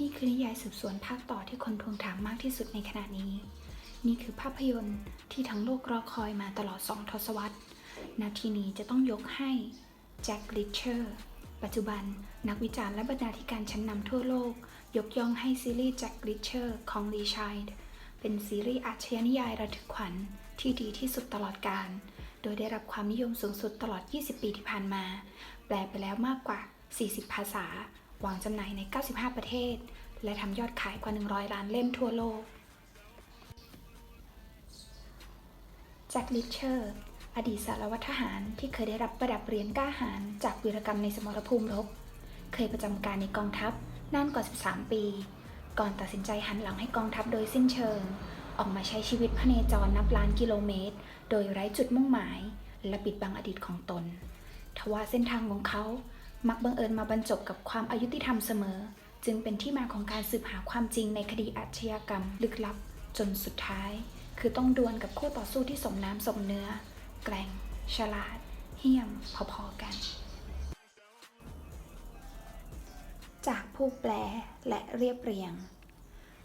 นี่คือนิยายสืบสวนภาคต่อที่คนทวงถามมากที่สุดในขณะนี้ นี่คือภาพยนตร์ที่ทั้งโลกรอคอยมาตลอดสองทศวรรษ นาทีนี้จะต้องยกให้แจ็คลิชเชอร์ ปัจจุบันนักวิจารณ์และบรรณาธิการชั้นนำทั่วโลก ยกย่องให้ซีรีส์แจ็คลิชเชอร์ของลีชายเป็นซีรีส์อาชญานิยายระทึกขวัญที่ดีที่สุดตลอดกาล โดยได้รับความนิยมสูงสุดตลอด 20 ปีที่ผ่านมา แปลไปแล้วมากกว่า 40 ภาษา วางจำหน่ายใน 95 ประเทศ และทำยอดขายกว่า 100 ล้านเล่มทั่วโลก แจ็คลิเชอร์ อดีตสารวัตรทหารที่เคยได้รับประดับเหรียญกล้าหาญจากวีรกรรมในสมรภูมิรบ เคยประจำการในกองทัพนานกว่า 13 ปี ก่อนตัดสินใจหันหลังให้กองทัพโดยสิ้นเชิง ออกมาใช้ชีวิตพเนจรนับล้านกิโลเมตร โดยไร้จุดมุ่งหมาย และปิดบังอดีตของตน ทว่าเส้นทางของเขา มักบังเอิญมาบรรจบกับความอายุติธรรมเสมอ จึงเป็นที่มาของการสืบหาความจริงในคดีอาชญากรรม ลึกลับ จนสุดท้าย คือต้องดวลกับคู่ต่อสู้ที่สมน้ำสมเนื้อ แกร่ง ฉลาด เหี้ยม พอๆกัน จากผู้แปลและเรียบเรียง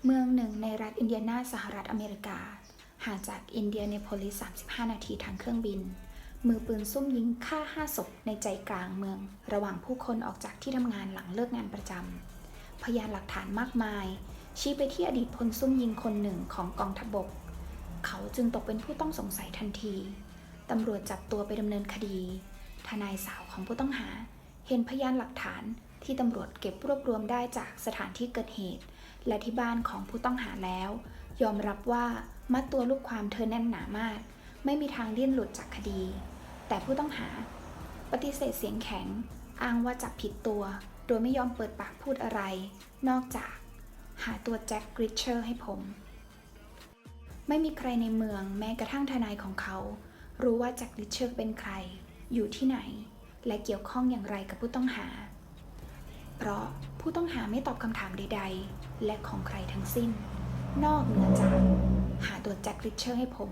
เมืองหนึ่งในรัฐอินเดียนาสหรัฐอเมริกา ห่างจากอินเดียเนโพลิส 35 นาทีทางเครื่องบิน มือปืนซุ่มยิงฆ่าห้าศพในใจกลางเมือง ระหว่างผู้คนออกจากที่ทำงานหลังเลิกงานประจำ พยานหลักฐานมากมาย ชี้ไปที่อดีตพลซุ่มยิงคนหนึ่งของกองทัพบบก เขาจึงตกเป็นผู้ต้องสงสัยทันที ตำรวจจับตัวไปดำเนินคดี ทนายสาวของผู้ต้องหา เห็นพยานหลักฐานที่ตำรวจเก็บรวบรวมได้จากสถานที่เกิดเหตุ และที่บ้านของผู้ต้องหาแล้ว ยอมรับว่ามัดตัวลูกความเธอแน่นหนามาก ไม่มีทางเลี่ยนหลุดจากคดี แต่ผู้ต้องหา ปฏิเสธเสียงแข็ง อ้างว่าจับผิดตัว โดยไม่ยอมเปิดปากพูดอะไร นอกจาก หาตัวแจ็คกริชเชอร์ให้ผม ไม่มีใครในเมืองแม้กระทั่งทนายของเขา รู้ว่าแจ็คลิชเชอร์เป็นใคร อยู่ที่ไหน และเกี่ยวข้องอย่างไรกับผู้ต้องหา เพราะผู้ต้องหาไม่ตอบคำถามใด ๆ และของใครทั้งสิ้น นอกเหนือจาก หาตัวแจ็คริชเชอร์ให้ผม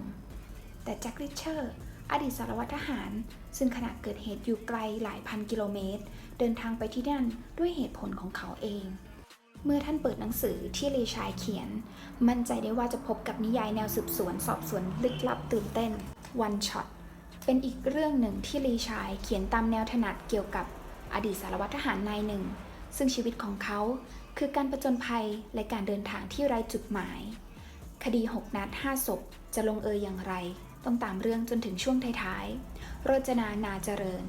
แต่แจ็คริชเชอร์ อดีตสารวัตรทหาร ซึ่งขณะเกิดเหตุอยู่ไกลหลายพันกิโลเมตร เดินทางไปที่นั่นด้วยเหตุผลของเขาเอง เมื่อท่านเปิดหนังสือที่ลีชายเขียน มั่นใจได้ว่าจะพบกับนิยายแนวสืบสวนสอบสวนลึกลับตื่นเต้น One Shot เป็นอีกเรื่องหนึ่งที่ลีชายเขียนตามแนวถนัดเกี่ยวกับอดีตสารวัตรทหารนายหนึ่ง ซึ่งชีวิตของเขาคือการประจนภัยและการเดินทางที่ไร้จุดหมาย คดี 6 นัด 5 ศพ จะลงเอยอย่างไร ต้องตามเรื่องจนถึงช่วงท้ายๆ โรจนานาเจริญ